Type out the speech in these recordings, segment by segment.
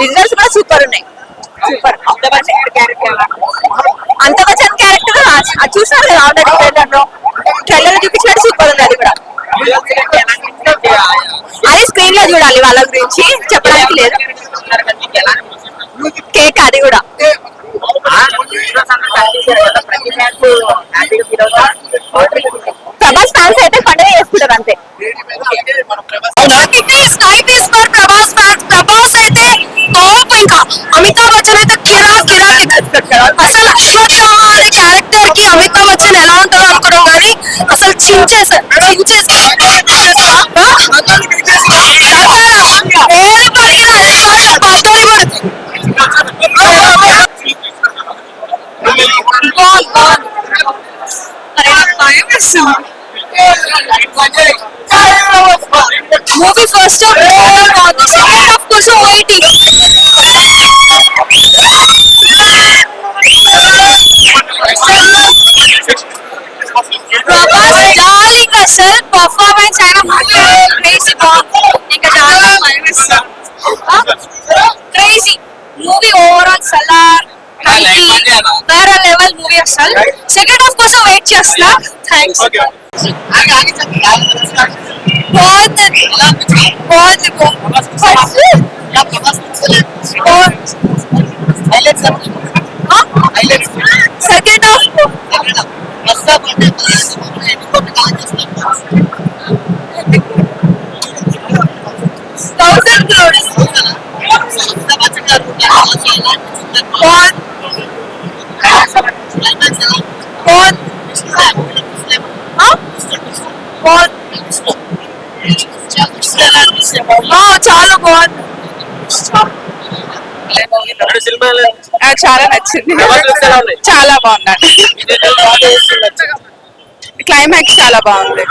Visuals కూడా super ఉన్నాయి. Super అంత బచ్చన్ క్యారెక్టర్ చూసారు కదా ఆల్రెడీ ట్రైలర్లో. ట్రైలర్ చూపించినట్టు సూపర్ ఉంది అది కూడా. అది స్క్రీన్లో చూడాలి వాళ్ళ గురించి. చెప్పడానికి లేదు. కేక్ అది కూడా. ప్రభాస్ ఫ్యాన్స్ అయితే పండుగ చేసుకుంటారు అంతే. మూవీ ఓవరాల్ సలార్ వేరే లెవెల్ మూవీ అసలు. సెకండ్ హాఫ్ కోసం వెయిట్ చేస్తున్నా థ్యాంక్స్ బాగుంది బాగుంది సెకండ్ చాలా బాగుంది. చాలా నచ్చింది చాలా బాగున్నాడు క్లైమాక్స్ చాలా బాగుంది.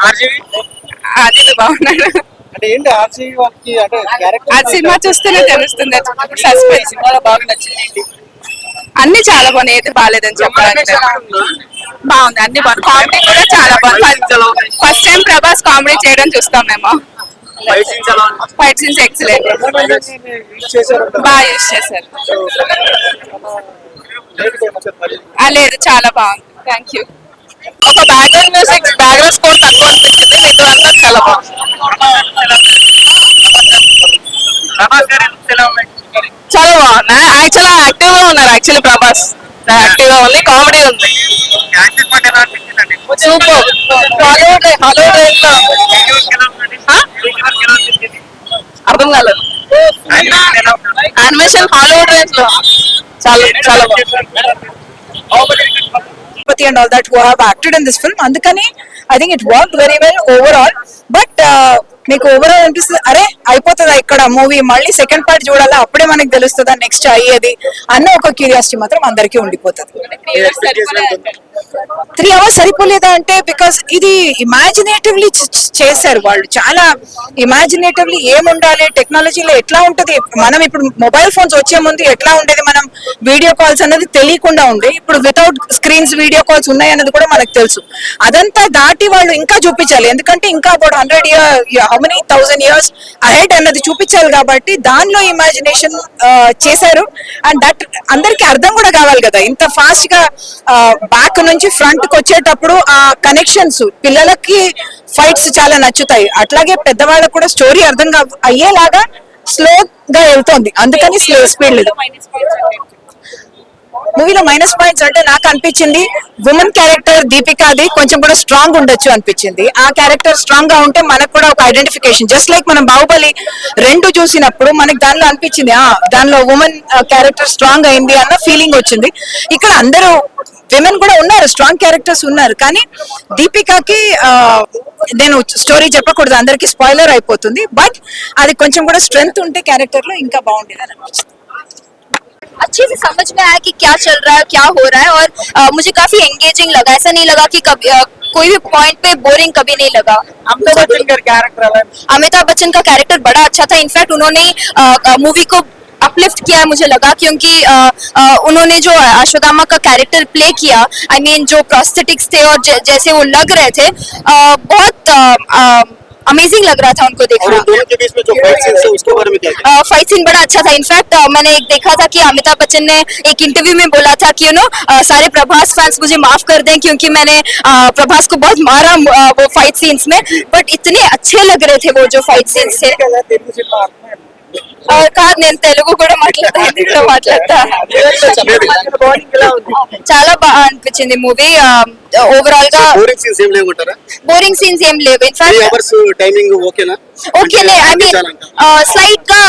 అది బాగున్నాడు అంటే ఏంటి ఆర్సీ వాళ్ళకి అంటే క్యారెక్టర్ ఆ సినిమా చూస్తేనే తెలుస్తుంది. సస్పెన్స్ సినిమాలో బాగా నచ్చింది. అన్ని చాలా బాగున్నాయి. ఏది బాగాలేదని చెప్పడానికి బాగుంది. అన్ని బాగుంది. కామెడీ కూడా చాలా బాగుంది. ఫస్ట్ టైం ప్రభాస్ కామెడీ చేయడం చూస్తాం మేము. ఫైట్ సీన్స్ ఎక్సలెంట్ బాగా యూస్ చేశారు. లేదు చాలా బాగుంది. థ్యాంక్ యూ ఒక బ్యాక్గ్రౌండ్ మ్యూజిక్ బ్యాక్గ్రౌండ్ స్కోర్ తక్కువ అనిపించింది నెట్వర్క్ చాలా బాగుంది. చాలా బాగుంది. యాక్చువల్ యాక్టివ్గా ఉన్నారు యాక్చువల్లీ ప్రభాస్. యాక్టివ్గా ఉంది. కామెడీ ఉంది. సూపర్ హాలీవుడ్ హాలీవుడ్ అర్థం కాలేదు యానిమేషన్ హాలీవుడ్ రేంజ్లో చాలా చాలా బాగుంది all that who have acted in this film అందుకని I think it work very well overall but మీకు ఓవరాల్ అనిపిస్తుంది అరే అయిపోతుందా ఇక్కడ మూవీ మళ్ళీ సెకండ్ పార్ట్ చూడాలా అప్పుడే మనకి తెలుస్తుందా నెక్స్ట్ అయ్యేది అన్న ఒక క్యూరియాసిటీ మాత్రం అందరికీ ఉండిపోతుంది త్రీ అవర్స్ సరిపోలేదా అంటే బికాస్ ఇది ఇమాజినేటివ్లీ చేశారు వాళ్ళు. చాలా ఇమాజినేటివ్లీ ఏముండాలి టెక్నాలజీలో ఎట్లా ఉంటది? మనం ఇప్పుడు మొబైల్ ఫోన్స్ వచ్చే ముందు ఎట్లా ఉండేది? మనం వీడియో కాల్స్ అనేది తెలియకుండా ఉండే. ఇప్పుడు వితౌట్ స్క్రీన్స్ వీడియో కాల్స్ ఉన్నాయి అన్నది కూడా మనకు తెలుసు. అదంతా దాటి వాళ్ళు ఇంకా చూపించాలి. ఎందుకంటే ఇంకా about hundred year how many thousand years ahead అన్నది చూపించాలి కాబట్టి దానిలో ఇమాజినేషన్ చేశారు. అండ్ దట్ అందరికి అర్థం కూడా కావాలి కదా. ఇంత ఫాస్ట్గా బ్యాక్ నుంచి ఫ్రంట్కి వచ్చేటప్పుడు ఆ కనెక్షన్స్ పిల్లలకి ఫైట్స్ చాలా నచ్చుతాయి. అట్లాగే పెద్దవాళ్ళకు కూడా స్టోరీ అర్థం అయ్యేలాగా స్లో గా వెళ్తోంది. అందుకని స్లో స్పీడ్ లేదు. మూవీలో మైనస్ పాయింట్స్ అంటే నాకు అనిపించింది ఉమెన్ క్యారెక్టర్ దీపికాది కొంచెం కూడా స్ట్రాంగ్ ఉండొచ్చు అనిపించింది. ఆ క్యారెక్టర్ స్ట్రాంగ్గా ఉంటే మనకు కూడా ఒక ఐడెంటిఫికేషన్ జస్ట్ లైక్ మనం బాహుబలి రెండు చూసినప్పుడు మనకి దానిలో అనిపించింది ఆ దానిలో ఉమెన్ క్యారెక్టర్ స్ట్రాంగ్ అయింది అన్న ఫీలింగ్ వచ్చింది. ఇక్కడ అందరూ విమెన్ కూడా ఉన్నారు స్ట్రాంగ్ క్యారెక్టర్స్ ఉన్నారు కానీ దీపికాకి ఆ, నేను స్టోరీ చెప్పకూడదు అందరికి స్పాయిలర్ అయిపోతుంది బట్ అది కొంచెం కూడా స్ట్రెంగ్త్ ఉంటే క్యారెక్టర్ లో ఇంకా బాగుండేది అని అనిపించింది अच्छे से समझ में आया कि क्या चल रहा है क्या हो रहा है और अ, मुझे काफी एंगेजिंग लगा ऐसा नहीं लगा कि कभी अ, कोई भी पॉइंट पे बोरिंग कभी नहीं लगा అమితాబ్ బచ్చన్ గారి క్యారెక్టర్ అలా अमिताभ बच्चन का कैरेक्टर बड़ा अच्छा था इनफैक्ट उन्होंने मूवी को अपलिफ्ट किया है मुझे लगा क्योंकि अ, अ, उन्होंने जो अश्वत्थामा का कैरेक्टर प्ले किया आई I मीन mean, जो प्रोस्थेटिक्स थे और ज- जैसे वो लग रहे थे अ, बहुत अ, अ, अमेजिंग लग रहा था उनको देखना। दोनों के बीच में जो फाइट सीन्स है उसके बारे में क्या फाइट सीन बड़ा अच्छा था। इनफैक्ट मैंने एक देखा था कि अमिताभ बच्चन ने एक इंटरव्यू में बोला था कि यू नो सारे प्रभास फैंस मुझे माफ़ कर दें क्योंकि मैंने प्रभास को बहुत मारा वो फाइट सीन्स में बट इतने अच्छे लग रहे थे वो जो फाइट सीन्स थे। కదా తెలుగు సినిమా అర్థమైంది. और కాదు నేను తెలుగు కూడా మాట్లాడతా హిందీ కూడా మాట్లాడతా బౌలింగ్ ఎలా ఉంది చాలా బాగా అనిపించింది మూవీ ఓవరాల్ గా బోరింగ్ సీన్స్ ఏం లేకుంటారా బోరింగ్ సీన్స్ ఏం లేవు త్రీ ఇన్ఫాక్ట్ అవర్స్ టైమింగ్ ఓకేనా ఓకేనే ఐ మీన్ స్లైట్ గా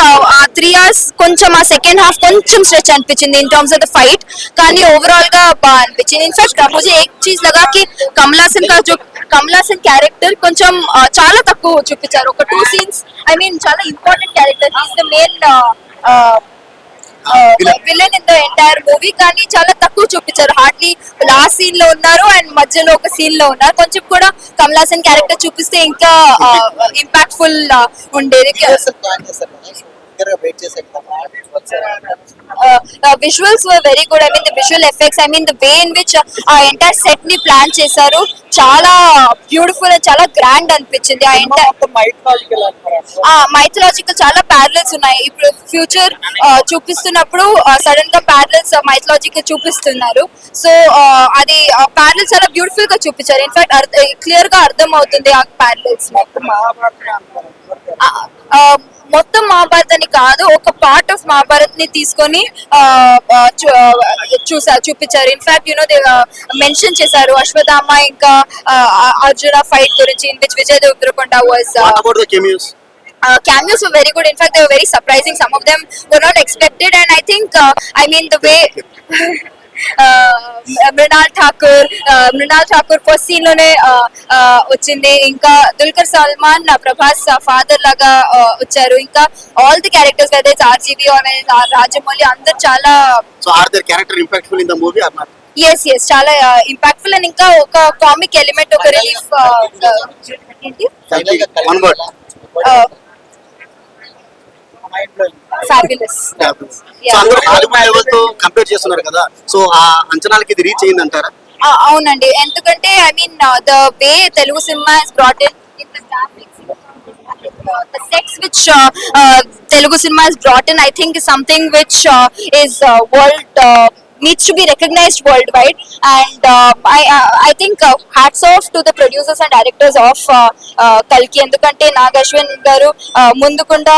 త్రీ అవర్స్ కొంచెం ఆ సెకండ్ హాఫ్ కొంచెం స్ట్రెచ్ అనిపించింది in terms of the fight కానీ ఓవరాల్ గా బాగా అనిపించింది ఇన్ఫాక్ట్ मुझे एक चीज लगा कि कमला सेन का जो కమలా సేన్ క్యారెక్టర్ కొంచెం ఆ, చాలా తక్కువ చూపించారు. ఒక టూ సీన్స్ ఐ మీన్ చాలా important character is the main. Villain in the entire movie కానీ చాలా తక్కువ చూపించారు. హార్డ్లీ లాస్ట్ సీన్లో ఉన్నారు అండ్ మధ్యలో ఒక సీన్లో ఉన్నారు. కొంచెం కూడా కమలా సేన్ క్యారెక్టర్ చూపిస్తే ఇంకా ఇంపాక్ట్ఫుల్ ఉండేది. దగ్గరగా wait visuals very good I mean the visual effects I mean the way in which ఆ ఎంటైర్ సెట్ని ప్లాన్ చేశారు. చాలా బ్యూటిఫుల్ చాలా గ్రాండ్ అనిపించింది. ఆ ఎంటైర్ మైథలాజికల్ చాలా ప్యారలల్స్ ఉన్నాయి. ఇప్పుడు ఫ్యూచర్ చూపిస్తున్నప్పుడు సడన్గా ప్యారలల్స్ మైథలాజికల్ చూపిస్తున్నారు. సో అది ప్యారలల్ చాలా బ్యూటిఫుల్గా చూపించారు. ఇన్ఫాక్ట్ క్లియర్గా అర్థం అవుతుంది ఆ ప్యారలల్స్ మహాభారతం మహాభారత్ అని కాదు ఒక పార్ట్ ఆఫ్ మహాభారత్ని తీసుకొని ఆ, ఆ, చూ- ఆ, చూసా చూపించారు ఇన్ఫాక్ట్ యునో దే మెన్షన్ చేశారు అశ్వత్థామ ఇంకా అర్జున ఫైట్ గురించి in which Vijay Deverakonda was uh, cameos were very good. In fact, they were very surprising. Some of them were not expected, and I think, uh, I mean, the way. Mrunal Thakur Mrunal Thakur first సీన్లోనే వచ్చింది. ఇంకా Dulquer Salmaan Prabhas father లాగా వచ్చారు. ఇంకా all the characters whether RGV Rajamouli అందరు చాలా so other character impactful in the movie are not as as చాలా impactful and ఇంకా ఒక కామిక్ ఎలిమెంట్ ఒక రిలీఫ్ అందరూ హాలీవుడ్ లెవెల్తో కంపేర్ చేస్తున్నారు కదా సో ఆ అంచనాలకి ఇది రీచ్ అయింది అంటారా అవునండి ఎందుకంటే I mean the way Telugu cinema is brought in the graphics the sex which uh, uh, Telugu cinema has brought in, I think, is something which uh, is uh, world uh, needs to be recognized worldwide. And uh, I, uh, I think uh, hats off to the producers and directors of uh, uh, Kalki. ఎందుకంటే నాగశ్వన్ గారు uh, ముందుకుండా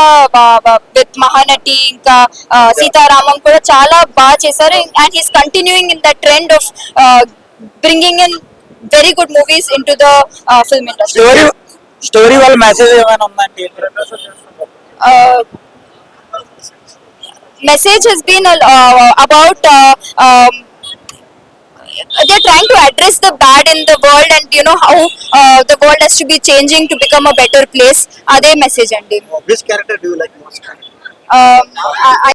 with Mahanati ఇంకా uh, Sitaramam కూడా చాలా బాగా చేశారు and he's continuing in the trend of bringing in very good movies in to the film industry story వాళ్ళ message ఏమైనా ఉందండి message has been uh, uh, about uh, um, they're trying to address the bad in the world and you know how uh, the world has to be changing to become a better place. Are they message ending? Which character do you like most? Um, I, I